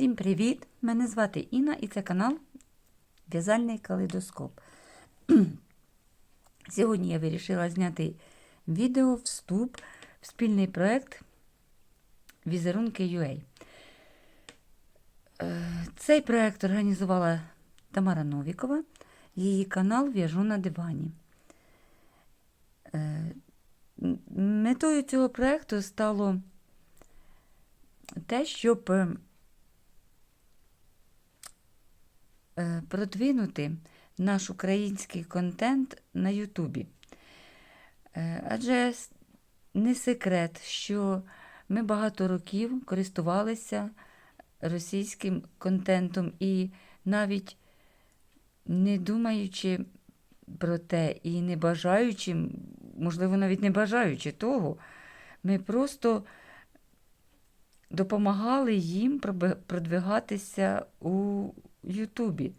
Всім привіт! Мене звати Інна і це канал В'язальний калейдоскоп. Сьогодні я вирішила зняти відео вступ в спільний проєкт Візерунки UA. Е, Цей проєкт організувала Тамара Новікова, її канал В'яжу на дивані. Е, Метою цього проєкту стало те, щоб продвинути наш український контент на Ютубі. Е, Адже не секрет, що ми багато років користувалися російським контентом і навіть не думаючи про те і не бажаючи, можливо, навіть не бажаючи того, ми просто допомагали їм продвигатися у Ютубі.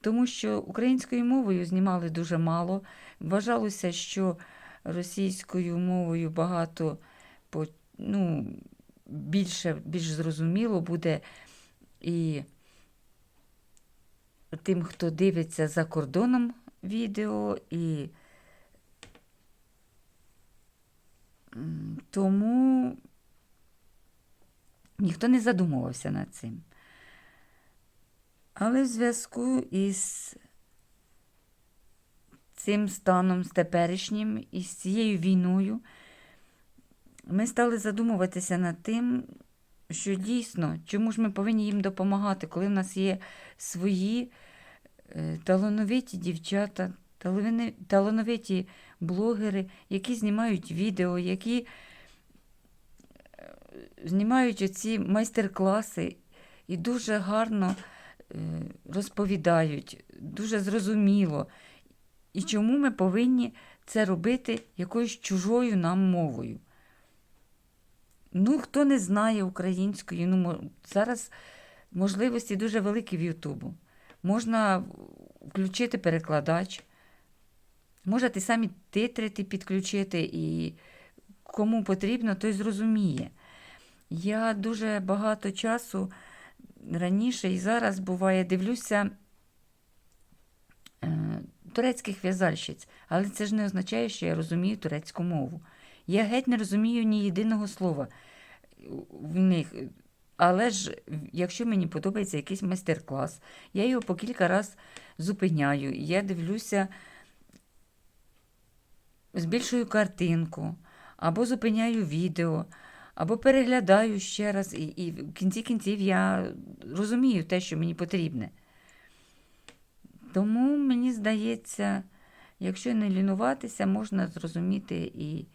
Тому що українською мовою знімали дуже мало. Вважалося, що російською мовою багато ну, більше, більш зрозуміло буде і тим, хто дивиться за кордоном відео, і тому ніхто не задумувався над цим. Але в зв'язку із цим станом, з теперішнім, і з цією війною, ми стали задумуватися над тим, що дійсно, чому ж ми повинні їм допомагати, коли в нас є свої е, талановиті дівчата, талановиті блогери, які знімають відео, які е, знімають оці майстер-класи. І дуже гарно розповідають, дуже зрозуміло. І чому ми повинні це робити якоюсь чужою нам мовою? Ну, хто не знає української, ну, зараз можливості дуже великі в Ютубу. Можна включити перекладач, можете самі титрити підключити, і кому потрібно, той зрозуміє. Я дуже багато часу раніше і зараз буває дивлюся е, турецьких в'язальщиць, але це ж не означає, що я розумію турецьку мову. Я геть не розумію ні єдиного слова в них. Але ж, якщо мені подобається якийсь майстер-клас, я його по кілька разів зупиняю, я дивлюся, збільшую картинку, або зупиняю відео, або переглядаю ще раз, і, і в кінці кінців я розумію те, що мені потрібне. Тому мені здається, якщо не лінуватися, можна зрозуміти і,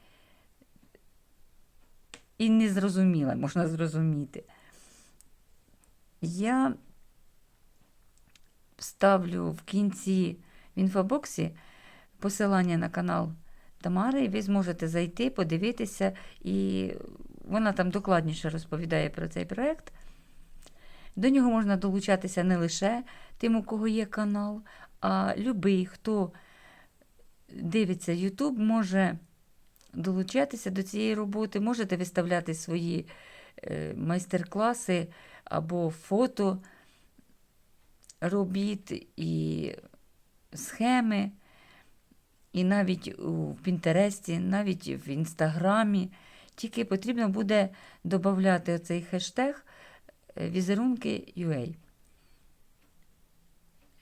і незрозуміле можна зрозуміти. Я ставлю в кінці в інфобоксі посилання на канал Тамари, і ви зможете зайти, подивитися, і вона там докладніше розповідає про цей проєкт. До нього можна долучатися не лише тим, у кого є канал, а любий, хто дивиться YouTube, може долучатися до цієї роботи, можете виставляти свої е, майстер-класи або фото робіт і схеми, і навіть у Пінтересті, навіть в Інстаграмі. Тільки потрібно буде додати оцей хештег е, візерунки UA.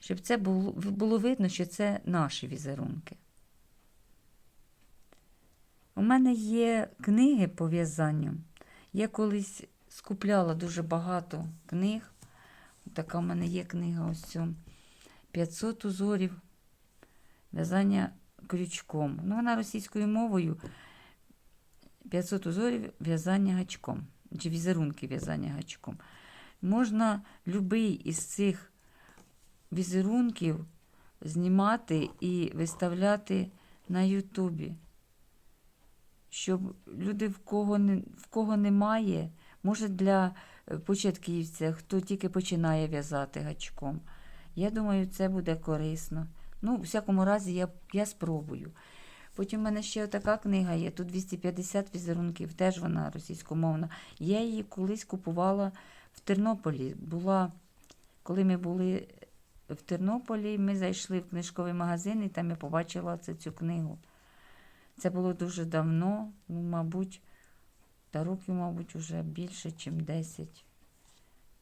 Щоб це було, було видно, що це наші візерунки. У мене є книги по в'язанню. Я колись скупляла дуже багато книг. Така в мене є книга ось цю. 500 узорів в'язання крючком. Ну, вона російською мовою 500 узорів в'язання гачком. Чи візерунки в'язання гачком. Можна будь-який із цих візерунків знімати і виставляти на Ютубі. Щоб люди, в кого, не, в кого немає, може для е, початківця, хто тільки починає в'язати гачком. Я думаю, це буде корисно. Ну, у всякому разі, я, я спробую. Потім в мене ще така книга є. Тут 250 візерунків, теж вона російськомовна. Я її колись купувала в Тернополі була, коли ми були в Тернополі, ми зайшли в книжковий магазин і там я побачила це, цю книгу. Це було дуже давно, ну, мабуть, та років, мабуть, вже більше, ніж 10.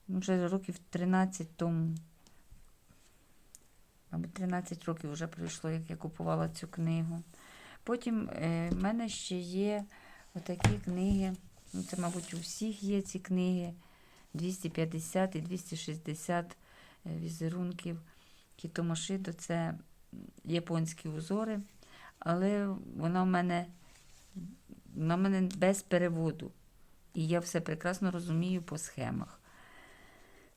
Ну, вже років 13 тому. Мабуть, 13 років вже пройшло, як я купувала цю книгу. Потім е, в мене ще є отакі книги. Ну, це, мабуть, у всіх є ці книги. 250 і 260 е, візерунків Кітомошидо. Це японські узори, але вона в мене, вона в мене без переводу. І я все прекрасно розумію по схемах.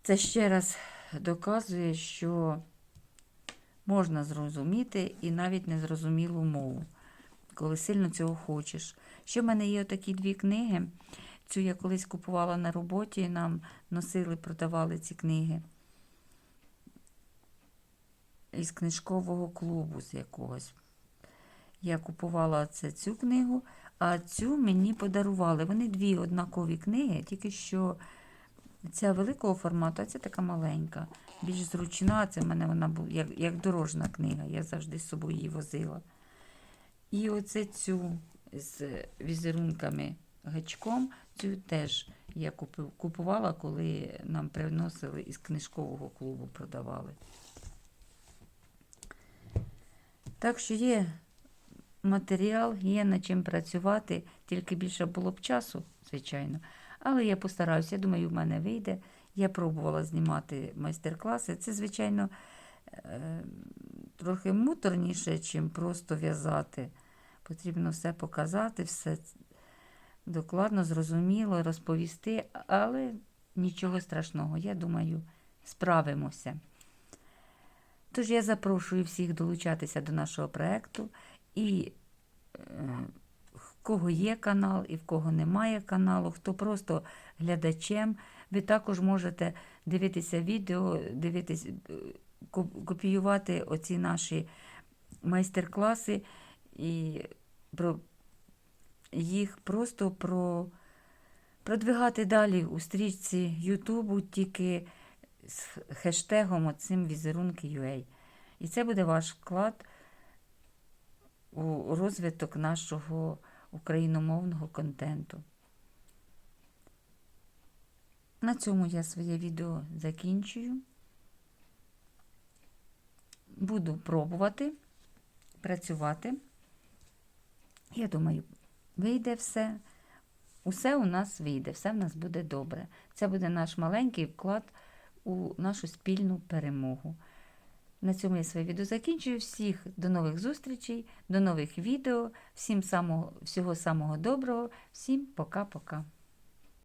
Це ще раз доказує, що можна зрозуміти і навіть незрозумілу мову, коли сильно цього хочеш. Ще в мене є такі дві книги. Цю я колись купувала на роботі, нам носили, продавали ці книги із книжкового клубу з якогось. Я купувала це, цю книгу, а цю мені подарували. Вони дві однакові книги, тільки що ця великого формату, а ця така маленька, більш зручна. Це в мене вона була як, як дорожна книга, я завжди з собою її возила. І оце цю з візерунками гачком, цю теж я купувала, коли нам приносили із книжкового клубу, продавали. Так що є матеріал, є над чим працювати, тільки більше було б часу, звичайно. Але я постараюся, я думаю, в мене вийде. Я пробувала знімати майстер-класи. Це, звичайно, е, трохи муторніше, ніж просто в'язати. Потрібно все показати, все докладно, зрозуміло, розповісти, але нічого страшного, я думаю, справимося. Тож я запрошую всіх долучатися до нашого проєкту. І е, в кого є канал, і в кого немає каналу, хто просто глядачем, ви також можете дивитися відео, дивитися, е, копіювати оці наші майстер-класи і про їх просто про, продвигати далі у стрічці Ютубу тільки з хештегом оцим візерунки UA. І це буде ваш вклад у розвиток нашого україномовного контенту. На цьому я своє відео закінчую. Буду пробувати працювати. Я думаю, вийде все. Усе у нас вийде, все в нас буде добре. Це буде наш маленький вклад у нашу спільну перемогу. На цьому я своє відео закінчую. Всіх до нових зустрічей, до нових відео. Всім самого, всього самого доброго. Всім пока-пока.